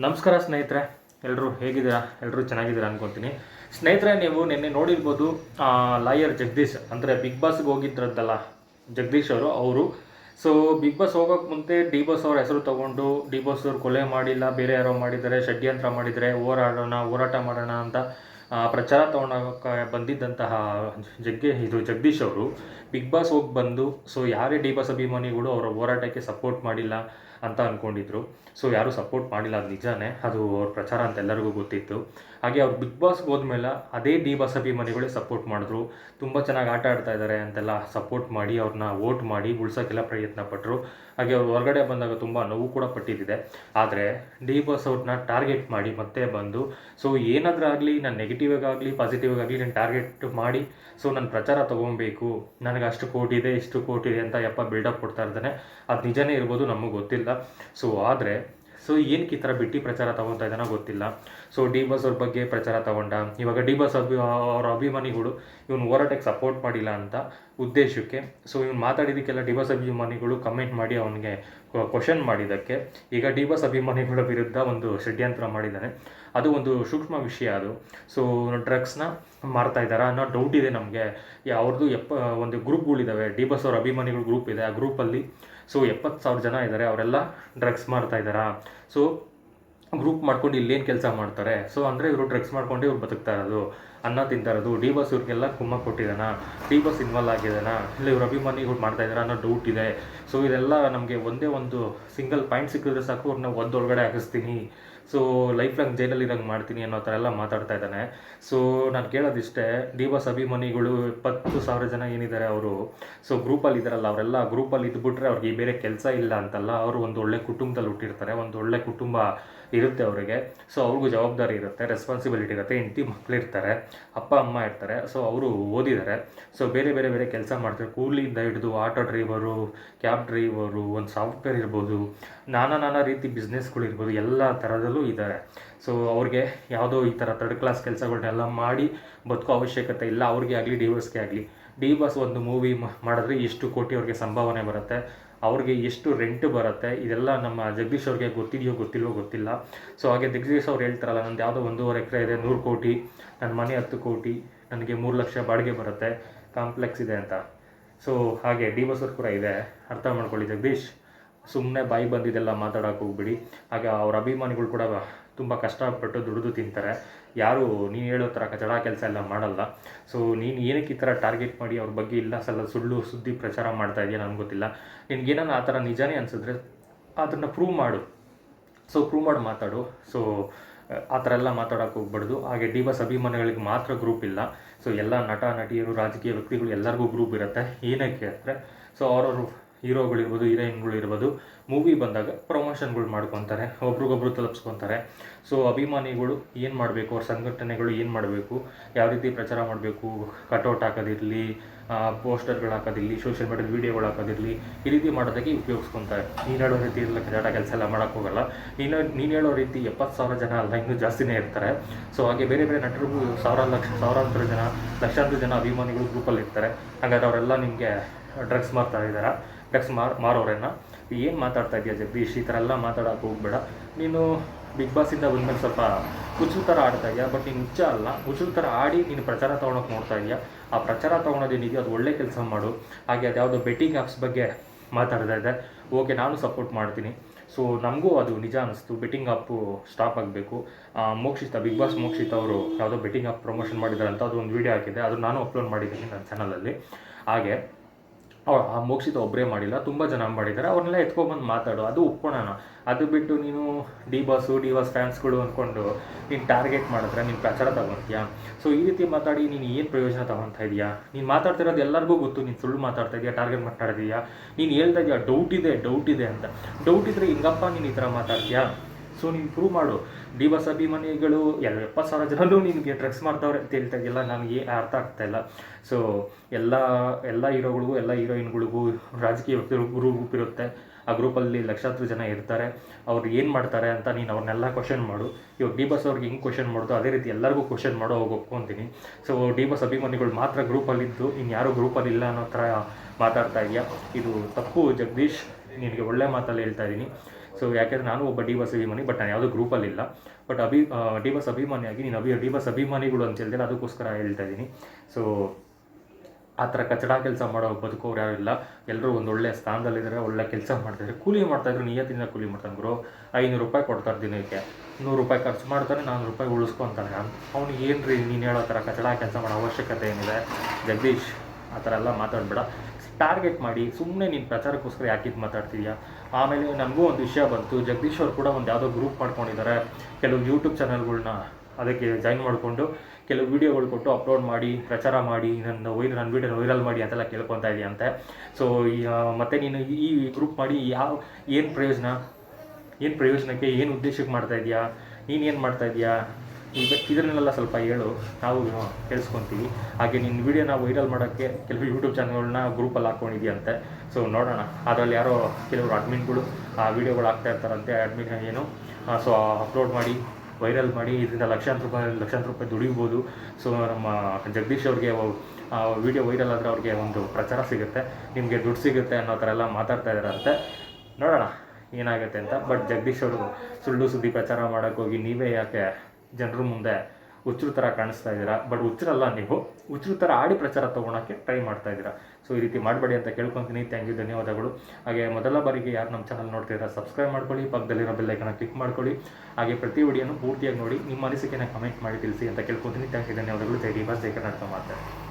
ನಮಸ್ಕಾರ ಸ್ನೇಹಿತರೆ ಎಲ್ಲರೂ ಹೇಗಿದ್ದೀರಾ? ಎಲ್ಲರೂ ಚೆನ್ನಾಗಿದ್ದೀರಾ ಅನ್ಕೊತೀನಿ ಸ್ನೇಹಿತರೆ, ನೀವು ನಿನ್ನೆ ನೋಡಿರ್ಬೋದು ಲಾಯರ್ ಜಗದೀಶ್, ಅಂದರೆ ಬಿಗ್ ಬಾಸ್ಗೆ ಹೋಗಿದ್ರದ್ದಲ್ಲ ಜಗದೀಶ್ ಅವರು ಅವರು. ಸೊ ಬಿಗ್ ಬಾಸ್ ಹೋಗೋಕ್ಕೆ ಮುಂದೆ ಡಿ ಬಾಸ್ ಅವ್ರ ಹೆಸರು ತಗೊಂಡು, ಡಿ ಬಾಸ್ ಅವ್ರು ಕೊಲೆ ಮಾಡಿಲ್ಲ, ಬೇರೆ ಯಾರೋ ಮಾಡಿದ್ದಾರೆ, ಷಡ್ಯಂತ್ರ ಮಾಡಿದರೆ ಹೋರಾಡೋಣ, ಹೋರಾಟ ಮಾಡೋಣ ಅಂತ ಪ್ರಚಾರ ತಗೊಂಡೋಗಕ್ಕೆ ಬಂದಿದ್ದಂತಹ ಜಗ್ಗೆ, ಇದು ಜಗದೀಶ್ ಅವರು. ಬಿಗ್ ಬಾಸ್ ಹೋಗಿ ಬಂದು ಸೊ ಯಾರೇ ಡಿ ಬಾಸ್ ಅಭಿಮಾನಿಗಳು ಅವರ ಹೋರಾಟಕ್ಕೆ ಸಪೋರ್ಟ್ ಮಾಡಿಲ್ಲ ಅಂತ ಅಂದ್ಕೊಂಡಿದ್ರು ಸೊ ಯಾರೂ ಸಪೋರ್ಟ್ ಮಾಡಿಲ್ಲ ಅದು ನಿಜಾನೇ. ಅದು ಅವ್ರ ಪ್ರಚಾರ ಅಂತ ಎಲ್ಲರಿಗೂ ಗೊತ್ತಿತ್ತು. ಹಾಗೆ ಅವ್ರು ಬಿಗ್ ಬಾಸ್ಗೆ ಹೋದ್ಮೇಲೆ ಅದೇ ಡಿ ಬಾಸ್ ಅಭಿಮಾನಿಗಳೇ ಸಪೋರ್ಟ್ ಮಾಡಿದ್ರು. ತುಂಬ ಚೆನ್ನಾಗಿ ಆಟ ಆಡ್ತಾ ಇದ್ದಾರೆ ಅಂತೆಲ್ಲ ಸಪೋರ್ಟ್ ಮಾಡಿ ಅವ್ರನ್ನ ವೋಟ್ ಮಾಡಿ ಉಳ್ಸೋಕ್ಕೆಲ್ಲ ಪ್ರಯತ್ನ ಪಟ್ಟರು ಹಾಗೆ ಅವ್ರು ಹೊರಗಡೆ ಬಂದಾಗ ತುಂಬ ನೋವು ಕೂಡ ಪಟ್ಟಿದ್ದಿದೆ. ಆದರೆ ಡಿ ಬಾಸ್ ಅವ್ರನ್ನ ಟಾರ್ಗೆಟ್ ಮಾಡಿ ಮತ್ತೆ ಬಂದು ಸೊ ಏನಾದರೂ ಆಗಲಿ, ನಾನು ನೆಗೆಟಿವ್ ಆಗಲಿ ಪಾಸಿಟಿವ್ ಆಗಲಿ ನಾನು ಟಾರ್ಗೆಟ್ ಮಾಡಿ ಸೊ ನನ್ನ ಪ್ರಚಾರ ತೊಗೊಬೇಕು. ನನಗೆ ಅಷ್ಟು ಕೋಟಿ ಇದೆ, ಇಷ್ಟು ಕೋಟಿ ಇದೆ ಅಂತ ಯಪ್ಪ ಬಿಲ್ಡಪ್ ಕೊಡ್ತಾ ಇರ್ತಾನೆ. ಅದು ನಿಜನೇ ಇರ್ಬೋದು, ನಮಗೆ ಗೊತ್ತಿಲ್ಲ. ಸೊ ಆದರೆ ಸೊ ಏನಕ್ಕೆ ಈ ಥರ ಬಿಟ್ಟು ಪ್ರಚಾರ ತಗೊತಾ ಇದ್ದಾನೋ ಗೊತ್ತಿಲ್ಲ. ಸೊ ಡಿ ಬಸ್ ಅವ್ರ ಬಗ್ಗೆ ಪ್ರಚಾರ ತಗೊಂಡ. ಇವಾಗ ಡಿ ಬಸ್ ಅಭಿ, ಅವ್ರ ಅಭಿಮಾನಿಗಳು ಇವನು ಹೋರಾಟಕ್ಕೆ ಸಪೋರ್ಟ್ ಮಾಡಿಲ್ಲ ಅಂತ ಉದ್ದೇಶಕ್ಕೆ ಸೊ ಇವ್ನು ಮಾತಾಡಿದ್ದಕ್ಕೆಲ್ಲ ಡಿ ಬಸ್ ಅಭಿಮಾನಿಗಳು ಕಮೆಂಟ್ ಮಾಡಿ ಅವನಿಗೆ ಕ್ವಶನ್ ಮಾಡಿದ್ದಕ್ಕೆ. ಈಗ ಡಿ ಬಸ್ ಅಭಿಮಾನಿಗಳ ವಿರುದ್ಧ ಒಂದು ಷಡ್ಯಂತ್ರ ಮಾಡಿದ್ದಾನೆ ಅದು ಒಂದು ಸೂಕ್ಷ್ಮ ವಿಷಯ ಅದು. ಸೊ ಡ್ರಗ್ಸ್ನ ಮಾರ್ತಾ ಇದ್ದಾರಾ ಅನ್ನೋ ಡೌಟ್ ಇದೆ ನಮಗೆ. ಅವ್ರದ್ದು ಎಪ್ಪ, ಒಂದು ಗ್ರೂಪ್ಗಳಿದ್ದಾವೆ ಡಿ ಬಸ್ ಅವ್ರ ಅಭಿಮಾನಿಗಳ ಗ್ರೂಪ್ ಇದೆ. ಆ ಗ್ರೂಪಲ್ಲಿ ಸೊ ಎಪ್ಪತ್ತು ಸಾವಿರ ಜನ ಇದ್ದಾರೆ ಅವರೆಲ್ಲ ಡ್ರಗ್ಸ್ ಮಾಡ್ತಾ ಇದ್ದಾರಾ? ಸೊ ಗ್ರೂಪ್ ಮಾಡ್ಕೊಂಡು ಇಲ್ಲೇನು ಕೆಲಸ ಮಾಡ್ತಾರೆ? ಸೊ ಅಂದರೆ ಇವರು ಡ್ರಗ್ಸ್ ಮಾಡ್ಕೊಂಡು ಇವ್ರು ಬದುಕ್ತಾ ಇರೋದು. ಅನ್ನ ತಿಂತಾ ಇರೋದು. ಡಿ ಬಸ್ ಇವ್ರಿಗೆಲ್ಲ ಕುಮ್ಮ ಕೊಟ್ಟಿದ್ದಾನ? ಡಿ ಬಸ್ ಇನ್ವಾಲ್ವ್ ಆಗಿದ್ದಾನ? ಇಲ್ಲ ಇವ್ರ ಇವ್ರು ಮಾಡ್ತಾ ಇದ್ದಾರೆ ಅನ್ನೋ ಡೌಟ್ ಇದೆ. ಸೊ ಇದೆಲ್ಲ ನಮಗೆ ಒಂದೇ ಒಂದು ಸಿಂಗಲ್ ಪಾಯಿಂಟ್ ಸಿಕ್ಕಿದ್ರೆ ಸಾಕು, ಅವ್ರನ್ನ ಒದ್ದೊಳಗಡೆ ಹಾಕಿಸ್ತೀನಿ. ಸೊ ಲೈಫ್ ಲಾಂಗ್ ಜೈಲಲ್ಲಿ ಇದಂಗೆ ಮಾಡ್ತೀನಿ ಅನ್ನೋ ಥರ ಎಲ್ಲ ಮಾತಾಡ್ತಾ ಇದ್ದಾನೆ. ಸೊ ನಾನು ಕೇಳೋದಿಷ್ಟೇ ಡಿ ಬಾಸ್ ಅಭಿಮಾನಿಗಳು ಇಪ್ಪತ್ತು ಸಾವಿರ ಜನ ಏನಿದ್ದಾರೆ ಅವರು ಸೊ ಗ್ರೂಪಲ್ಲಿ ಇದ್ದಾರಲ್ಲ, ಅವರೆಲ್ಲ ಗ್ರೂಪಲ್ಲಿ ಇದ್ಬಿಟ್ರೆ ಅವ್ರಿಗೆ ಬೇರೆ ಕೆಲಸ ಇಲ್ಲ ಅಂತಲ್ಲ, ಅವರು ಒಂದು ಒಳ್ಳೆ ಕುಟುಂಬದಲ್ಲಿ ಹುಟ್ಟಿರ್ತಾರೆ, ಒಂದು ಒಳ್ಳೆ ಕುಟುಂಬ ಇರುತ್ತೆ ಅವರಿಗೆ. ಸೊ ಅವ್ರಿಗೂ ಜವಾಬ್ದಾರಿ ಇರುತ್ತೆ ರೆಸ್ಪಾನ್ಸಿಬಿಲಿಟಿ ಇರುತ್ತೆ. ಹೆಂಡತಿ ಮಕ್ಳು ಇರ್ತಾರೆ, ಅಪ್ಪ, ಅಮ್ಮ ಇರ್ತಾರೆ. ಸೊ ಅವರು ಓದಿದ್ದಾರೆ ಸೊ ಬೇರೆ ಬೇರೆ ಬೇರೆ ಕೆಲಸ ಮಾಡ್ತಾರೆ. ಕೂಲಿಯಿಂದ ಹಿಡಿದು ಆಟೋ ಡ್ರೈವರು ಕ್ಯಾಬ್ ಡ್ರೈವರು ಒಂದು ಸಾಫ್ಟ್ವೇರ್ ಇರ್ಬೋದು, ನಾನಾ ನಾನಾ ರೀತಿ ಬಿಸ್ನೆಸ್ಗಳು ಇರ್ಬೋದು, ಎಲ್ಲ ಥರದಲ್ಲೂ ಇದ್ದಾರೆ ಸೊ ಅವ್ರಿಗೆ ಯಾವುದೋ ಈ ಥರ ಥರ್ಡ್ ಕ್ಲಾಸ್ ಕೆಲಸಗಳನ್ನೆಲ್ಲ ಮಾಡಿ ಬದುಕೋ ಅವಶ್ಯಕತೆ ಇಲ್ಲ. ಅವ್ರಿಗೆ ಆಗಲಿ ಡಿವೋರ್ಸ್ಗೆ ಆಗಲಿ. ಡಿ ಬಸ್ ಒಂದು ಮೂವಿ ಮಾಡಿದ್ರೆ ಎಷ್ಟು ಕೋಟಿ ಅವ್ರಿಗೆ ಸಂಭಾವನೆ ಬರುತ್ತೆ. ಅವ್ರಿಗೆ ಎಷ್ಟು ರೆಂಟ್ ಬರುತ್ತೆ, ಇದೆಲ್ಲ ನಮ್ಮ ಜಗದೀಶ್ ಅವ್ರಿಗೆ ಗೊತ್ತಿದೆಯೋ ಗೊತ್ತಿಲ್ವೋ ಗೊತ್ತಿಲ್ಲ. ಸೊ ಹಾಗೆ ಜಗದೀಶ್ ಅವ್ರು ಹೇಳ್ತಾರಲ್ಲ, ನಂದು ಯಾವುದೋ ಒಂದೂವರೆ ಎಕರೆ ಇದೆ, ನೂರು ಕೋಟಿ, ನನ್ನ ಮನೆ ಹತ್ತು ಕೋಟಿ, ನನಗೆ ಮೂರು ಲಕ್ಷ ಬಾಡಿಗೆ ಬರುತ್ತೆ ಕಾಂಪ್ಲೆಕ್ಸ್ ಇದೆ ಅಂತ. ಸೊ ಹಾಗೆ ಡಿ ಬಸ್ ಕೂಡ ಇದೆ, ಅರ್ಥ ಮಾಡ್ಕೊಳ್ಳಿ ಜಗದೀಶ್. ಸುಮ್ಮನೆ ಬಾಯಿ ಬಂದಿದ್ದೆಲ್ಲ ಮಾತಾಡೋಕೆ ಹೋಗ್ಬಿಡಿ. ಹಾಗೆ ಅವ್ರ ಅಭಿಮಾನಿಗಳು ಕೂಡ ತುಂಬ ಕಷ್ಟಪಟ್ಟು ದುಡಿದು ತಿಂತಾರೆ. ಯಾರು, ನೀನು ಹೇಳೋ ಥರ ಕಚಡ ಕೆಲಸ ಎಲ್ಲ ಮಾಡಲ್ಲ. ಸೊ ನೀನು ಏನಕ್ಕೆ ಈ ಥರ ಟಾರ್ಗೆಟ್ ಮಾಡಿ ಅವ್ರ ಬಗ್ಗೆ ಇಲ್ಲ, ಸಲ ಸುಳ್ಳು ಸುದ್ದಿ ಪ್ರಚಾರ ಮಾಡ್ತಾ ಇದೆಯಾ ನನಗೆ ಗೊತ್ತಿಲ್ಲ. ಏನಾನ ಆ ಥರ ನಿಜಾನೇ ಅನಿಸಿದ್ರೆ ಅದನ್ನು ಪ್ರೂವ್ ಮಾಡು. ಸೊ ಪ್ರೂವ್ ಮಾಡಿ ಮಾತಾಡು. ಸೊ ಆ ಥರ ಎಲ್ಲ ಮಾತಾಡೋಕೆ ಹೋಗ್ಬಾರ್ದು. ಹಾಗೆ ಡಿ ಬಸ್ ಅಭಿಮಾನಿಗಳಿಗೆ ಮಾತ್ರ ಗ್ರೂಪ್ ಇಲ್ಲ. ಸೊ ಎಲ್ಲ ನಟ, ನಟಿಯರು, ರಾಜಕೀಯ ವ್ಯಕ್ತಿಗಳು ಎಲ್ಲರಿಗೂ ಗ್ರೂಪ್ ಇರುತ್ತೆ. ಏನಕ್ಕೆ ಅಂದರೆ ಸೊ ಅವ್ರವ್ರು ಹೀರೋಗಳಿರ್ಬೋದು ಹೀರೋಯಿನ್ಗಳು ಇರ್ಬೋದು ಮೂವಿ ಬಂದಾಗ ಪ್ರಮೋಷನ್ಗಳು ಮಾಡ್ಕೊತಾರೆ, ಒಬ್ರಿಗೊಬ್ರು ತಲುಪಿಸ್ಕೊತಾರೆ. ಸೊ ಅಭಿಮಾನಿಗಳು ಏನು ಮಾಡಬೇಕು, ಅವ್ರ ಸಂಘಟನೆಗಳು ಏನು ಮಾಡಬೇಕು, ಯಾವ ರೀತಿ ಪ್ರಚಾರ ಮಾಡಬೇಕು ಕಟೌಟ್ ಹಾಕೋದಿರಲಿ ಪೋಸ್ಟರ್ಗಳು ಹಾಕೋದಿರಲಿ ಸೋಷಿಯಲ್ ಮೀಡಿಯಾದ ವೀಡಿಯೋಗಳು ಹಾಕೋದಿರಲಿ, ಈ ರೀತಿ ಮಾಡೋದಕ್ಕೆ ಉಪಯೋಗಿಸ್ಕೊತಾರೆ. ನೀನು ಹೇಳೋ ರೀತಿ ಇಲ್ಲ ಕನ್ನಡ ಕೆಲಸ ಎಲ್ಲ ಮಾಡೋಕ್ಕೋಗಲ್ಲ ನೀನು ನೀನು ಹೇಳೋ ರೀತಿ ಎಪ್ಪತ್ತು ಸಾವಿರ ಜನ ಅಲ್ಲ, ಇನ್ನೂ ಜಾಸ್ತಿನೇ ಇರ್ತಾರೆ. ಸೊ ಹಾಗೆ ಬೇರೆ ಬೇರೆ ನಟರಿಗೂ ಸಾವಿರ ಲಕ್ಷ, ಸಾವಿರಾಂತರ ಜನ, ಲಕ್ಷಾಂತರ ಜನ ಅಭಿಮಾನಿಗಳು ಗ್ರೂಪಲ್ಲಿ ಇರ್ತಾರೆ. ಹಾಗಾದ್ರೆ ಅವರೆಲ್ಲ ನಿಮಗೆ ಡ್ರಗ್ಸ್ ಮಾಡ್ತಾ ಇದ್ದಾರಾ? ಡ್ರಗ್ಸ್ ಮಾರ್ ಮಾರೋರೇನ ಏನು ಮಾತಾಡ್ತಾ ಇದೆಯಾ ಜಗದೀಶ್? ಈ ಥರ ಎಲ್ಲ ಮಾತಾಡೋಕೆ ಹೋಗ್ಬೇಡ. ನೀನು ಬಿಗ್ ಬಾಸಿಂದ ಬಂದ್ಮೇಲೆ ಸ್ವಲ್ಪ ಹುಚ್ಚು ಥರ ಆಡ್ತಾ ಇದೆಯಾ ಬಟ್ ನೀನು ಹುಚ್ಚ ಅಲ್ಲ. ಹುಚ್ಚು ಥರ ಆಡಿ ನೀನು ಪ್ರಚಾರ ತೊಗೊಳಕ್ಕೆ ನೋಡ್ತಾ ಇದೆಯಾ ಆ ಪ್ರಚಾರ ತೊಗೊಳೋದೇನಿದೆಯೋ ಅದು ಒಳ್ಳೆ ಕೆಲಸ ಮಾಡು. ಹಾಗೆ ಅದ್ಯಾವುದೋ ಬೆಟ್ಟಿಂಗ್ ಆ್ಯಪ್ಸ್ ಬಗ್ಗೆ ಮಾತಾಡ್ತಾ ಇದೆ ಓಕೆ ನಾನು ಸಪೋರ್ಟ್ ಮಾಡ್ತೀನಿ. ಸೊ ನಮಗೂ ಅದು ನಿಜ ಅನ್ನಿಸ್ತು ಬೆಟ್ಟಿಂಗ್ ಆ್ಯಪು ಸ್ಟಾಪ್ ಆಗಬೇಕು. ಮೋಕ್ಷಿತ ಬಿಗ್ ಬಾಸ್ ಮೋಕ್ಷಿತ ಅವರು ಯಾವುದೋ ಬೆಟ್ಟಿಂಗ್ ಆಪ್ ಪ್ರಮೋಷನ್ ಮಾಡಿದ್ದಾರೆ ಅಂತ ಅದು ಒಂದು ವೀಡಿಯೋ ಹಾಕಿದೆ ಅದು ನಾನು ಅಪ್ಲೋಡ್ ಮಾಡಿದ್ದೀನಿ ನನ್ನ ಚಾನಲಲ್ಲಿ ಹಾಗೆ ಅವ- ಆ ಮೋಕ್ಷಿತ ಒಬ್ಬರೇ ಮಾಡಿಲ್ಲ, ತುಂಬ ಜನ ಮಾಡಿದ್ದಾರೆ. ಅವ್ರನ್ನೆಲ್ಲ ಎತ್ಕೊಬಂದು ಮಾತಾಡು. ಅದು ಒಪ್ಕೊಳ್ಳೋಣ ಅದು ಬಿಟ್ಟು ನೀನು ಡಿ ಬಾಸು ಡಿ ಬಾಸ್ ಫ್ಯಾನ್ಸ್ಗಳು ಅಂದ್ಕೊಂಡು ನೀನು ಟಾರ್ಗೆಟ್ ಮಾಡಿದ್ರೆ ನೀನು ಪ್ರಚಾರ ತಗೊತೀಯಾ ಸೊ ಈ ರೀತಿ ಮಾತಾಡಿ ನೀನು ಏನು ಪ್ರಯೋಜನ ತಗೊತಾ ಇದೆಯಾ? ನೀನು ಮಾತಾಡ್ತಿರೋದು ಎಲ್ಲರಿಗೂ ಗೊತ್ತು. ನೀನು ಸುಳ್ಳು ಮಾತಾಡ್ತಾ ಇದೆಯಾ? ಟಾರ್ಗೆಟ್ ಮಾತಾಡ್ತಿದೀಯಾ ನೀನು ಹೇಳ್ತಾ ಇದೆಯಾ, ಡೌಟ್ ಇದೆ ಡೌಟ್ ಇದೆ ಅಂತ. ಡೌಟ್ ಇದ್ದರೆ ಹಿಂಗಪ್ಪ, ನೀನು ಈ ಥರ ಮಾತಾಡ್ತೀಯಾ? ಸೊ ನೀನು ಪ್ರೂವ್ ಮಾಡು. ಡಿ ಬಸ್ ಅಭಿಮಾನಿಗಳು ಎಲ್ಲ ಎಪ್ಪತ್ತು ಸಾವಿರ ಜನರು ನಿನಗೆ ಡ್ರಗ್ಸ್ ಮಾಡ್ತಾವ್ರೆ ಅಂತ ಹೇಳ್ತಾ ಇದೆಯಲ್ಲ ನನಗೆ ಅರ್ಥ ಆಗ್ತಾ ಇಲ್ಲ. ಸೊ ಎಲ್ಲ ಎಲ್ಲ ಹೀರೋಗಳಿಗೂ, ಎಲ್ಲ ಹೀರೋಯಿನ್ಗಳಿಗೂ ರಾಜಕೀಯ ಗ್ರೂಪ್ ಇರುತ್ತೆ. ಆ ಗ್ರೂಪಲ್ಲಿ ಲಕ್ಷಾಂತರ ಜನ ಇರ್ತಾರೆ. ಅವ್ರು ಏನು ಮಾಡ್ತಾರೆ ಅಂತ ನೀನು ಅವ್ರನ್ನೆಲ್ಲ ಕ್ವಶನ್ ಮಾಡು. ಇವಾಗ ಡಿ ಬಸ್ ಅವ್ರಿಗೆ ಹೆಂಗೆ ಕ್ವಶನ್ ಮಾಡೋದು? ಅದೇ ರೀತಿ ಎಲ್ಲರಿಗೂ ಕ್ವಶನ್ ಮಾಡೋ ಹೋಗಿ ಒಪ್ಕೊತೀನಿ. ಸೊ ಡಿ ಬಸ್ ಅಭಿಮಾನಿಗಳು ಮಾತ್ರ ಗ್ರೂಪಲ್ಲಿದ್ದು ಇನ್ನು ಯಾರೂ ಗ್ರೂಪಲ್ಲಿ ಇಲ್ಲ ಅನ್ನೋ ಥರ ಮಾತಾಡ್ತಾ ಇದೆಯಾ? ಇದು ತಪ್ಪು ಜಗದೀಶ್, ನಿನಗೆ ಒಳ್ಳೆ ಮಾತಲ್ಲಿ ಹೇಳ್ತಾ ಇದ್ದೀನಿ ಸೊ ಯಾಕೆಂದ್ರೆ ನಾನು ಒಬ್ಬ ಡಿ ಬಸ್ ಅಭಿಮಾನಿ ಬಟ್ ನಾನು ಯಾವುದೋ ಗ್ರೂಪಲ್ಲಿ ಇಲ್ಲ. ಬಟ್ ಅಭಿ ಡಿ ಬಸ್ ಅಭಿಮಾನಿಯಾಗಿ ನೀನು ಅಭಿ, ಡಿ ಬಸ್ ಅಭಿಮಾನಿಗಳು ಅಂತ ಹೇಳ್ದಿಲ್ಲ ಅದಕ್ಕೋಸ್ಕರ ಹೇಳ್ತಾ ಇದ್ದೀನಿ. ಸೊ ಆ ಥರ ಕಚಡ ಕೆಲಸ ಮಾಡೋ ಬದುಕೋರು ಯಾರು ಇಲ್ಲ. ಎಲ್ಲರೂ ಒಂದು ಒಳ್ಳೆ ಸ್ಥಾನದಲ್ಲಿದ್ದಾರೆ, ಒಳ್ಳೆ ಕೆಲಸ ಮಾಡ್ತಿದ್ದಾರೆ. ಕೂಲಿ ಮಾಡ್ತಾಯಿದ್ರು ನಿಯತ್ತಿಂದ ಕೂಲಿ ಮಾಡ್ತಾನೆ ಗುರು. ಐನೂರು ರೂಪಾಯಿ ಕೊಡ್ತಾರೆ ದಿನಕ್ಕೆ. ನೂರು ರೂಪಾಯಿ ಖರ್ಚು ಮಾಡ್ತಾನೆ ನಾನ್ನೂರು ರೂಪಾಯಿ ಉಳಿಸ್ಕೊತಾನೆ ಅವ್ನಿಗೆ ಏನು ರೀ ನೀನು ಹೇಳೋ ಥರ ಕಚಡ ಕೆಲಸ ಮಾಡೋ ಅವಶ್ಯಕತೆ ಏನಿದೆ? ಜಗದೀಶ್, ಆ ಥರ ಎಲ್ಲ ಮಾತಾಡಬೇಡ. ಟಾರ್ಗೆಟ್ ಮಾಡಿ ಸುಮ್ಮನೆ ನೀನು ಪ್ರಚಾರಕ್ಕೋಸ್ಕರ ಯಾಕಿದ್ದು ಮಾತಾಡ್ತಿದ್ಯಾ? ಆಮೇಲೆ ನನಗೂ ಒಂದು ವಿಷಯ ಬಂತು. ಜಗದೀಶ್ ಅವ್ರು ಕೂಡ ಒಂದು ಯಾವುದೋ ಗ್ರೂಪ್ ಮಾಡ್ಕೊಂಡಿದ್ದಾರೆ ಕೆಲವು ಯೂಟ್ಯೂಬ್ ಚಾನಲ್ಗಳನ್ನ ಅದಕ್ಕೆ ಜಾಯಿನ್ ಮಾಡಿಕೊಂಡು ಕೆಲವು ವೀಡಿಯೋಗಳು ಕೊಟ್ಟು ಅಪ್ಲೋಡ್ ಮಾಡಿ, ಪ್ರಚಾರ ಮಾಡಿ, ನನ್ನ ವೈರ್ ನನ್ನ ವೀಡಿಯೋ ವೈರಲ್ ಮಾಡಿ ಅಂತೆಲ್ಲ ಕೇಳ್ಕೊತಾ ಇದೆಯಂತೆ. ಸೊ ಮತ್ತೆ ನೀನು ಈ ಗ್ರೂಪ್ ಮಾಡಿ ಯಾವ, ಏನು ಪ್ರಯೋಜನ? ಏನು ಪ್ರಯೋಜನಕ್ಕೆ, ಏನು ಉದ್ದೇಶಕ್ಕೆ ಮಾಡ್ತಾ ಇದೆಯಾ? ನೀನು ಏನು ಮಾಡ್ತಾ ಇದೆಯಾ? ಈಗ ಇದನ್ನೆಲ್ಲ ಸ್ವಲ್ಪ ಹೇಳು, ನಾವು ಕೇಳಿಸ್ಕೊತೀವಿ. ಹಾಗೆ ನಿನ್ನ ವೀಡಿಯೋನ ವೈರಲ್ ಮಾಡೋಕ್ಕೆ ಕೆಲವು ಯೂಟ್ಯೂಬ್ ಚಾನಲ್ಗಳನ್ನ ಗ್ರೂಪಲ್ಲಿ ಹಾಕ್ಕೊಂಡಿದೆಯಂತೆ ಸೊ ನೋಡೋಣ. ಅದರಲ್ಲಿ ಯಾರೋ ಕೆಲವರು ಅಡ್ಮಿನ್ಗಳು ಆ ವೀಡಿಯೋಗಳು ಹಾಕ್ತಾ ಇರ್ತಾರಂತೆ. ಅಡ್ಮಿನ್ ಏನು? ಸೊ ಅಪ್ಲೋಡ್ ಮಾಡಿ ವೈರಲ್ ಮಾಡಿ, ಇದರಿಂದ ಲಕ್ಷಾಂತರ ರೂಪಾಯಿ ಲಕ್ಷಾಂತರ ರೂಪಾಯಿ ದುಡಿಬೋದು. ಸೊ ನಮ್ಮ ಜಗದೀಶ್ ಅವ್ರಿಗೆ ವಿಡಿಯೋ ವೈರಲ್ ಆದರೆ ಅವ್ರಿಗೆ ಒಂದು ಪ್ರಚಾರ ಸಿಗುತ್ತೆ. ನಿಮಗೆ ದುಡ್ಡು ಸಿಗುತ್ತೆ ಅನ್ನೋ ಥರ ಎಲ್ಲ ಮಾತಾಡ್ತಾ ಇದ್ದಾರಂತೆ. ನೋಡೋಣ, ಏನಾಗುತ್ತೆ ಅಂತ. ಬಟ್ ಜಗದೀಶ್ ಅವರು ಸುಳ್ಳು ಸುದ್ದಿ ಪ್ರಚಾರ ಮಾಡೋಕ್ಕೋಗಿ ನೀವೇ ಯಾಕೆ ಜನರ ಮುಂದೆ ಹುಚ್ಚರು ಥರ ಕಾಣಿಸ್ತಾ ಇದ್ದೀರಾ? ಬಟ್ ಹುಚ್ಚರಲ್ಲ ನೀವು. ಹುಚ್ಚರು ಥರ ಆಡಿ ಪ್ರಚಾರ ತೊಗೊಳಕ್ಕೆ ಟ್ರೈ ಮಾಡ್ತಾ ಇದ್ದೀರಾ. ಸೊ ಈ ರೀತಿ ಮಾಡಬೇಡಿ ಅಂತ ಕೇಳ್ಕೊತೀನಿ. ಥ್ಯಾಂಕ್ ಯು ಧನ್ಯವಾದಗಳು. ಹಾಗೆ ಮೊದಲ ಬಾರಿಗೆ ಯಾರು ನಮ್ಮ ಚಾನಲ್ ನೋಡ್ತಿದ್ದೀರಾ ಸಬ್ಸ್ಕ್ರೈಬ್ ಮಾಡ್ಕೊಳ್ಳಿ. ಪಕ್ಕದಲ್ಲಿರೋ ಬೆಲ್ಲೈಕನ ಕ್ಲಿಕ್ ಮಾಡ್ಕೊಳ್ಳಿ. ಹಾಗೆ ಪ್ರತಿ ವಿಡಿಯೋನು ಪೂರ್ತಿಯಾಗಿ ನೋಡಿ. ನಿಮ್ಮ ಅನಿಸಿಕೆನ ಕಮೆಂಟ್ ಮಾಡಿ ತಿಳಿಸಿ ಅಂತ ಕೇಳ್ಕೊತೀನಿ. ಥ್ಯಾಂಕ್ ಯು ಧನ್ಯವಾದಗಳು. ಜೈ ಡಿ ಬಾಸ್ ಜೈ ಕರ್ನಾಟಕ ಮಾತಾಡಿ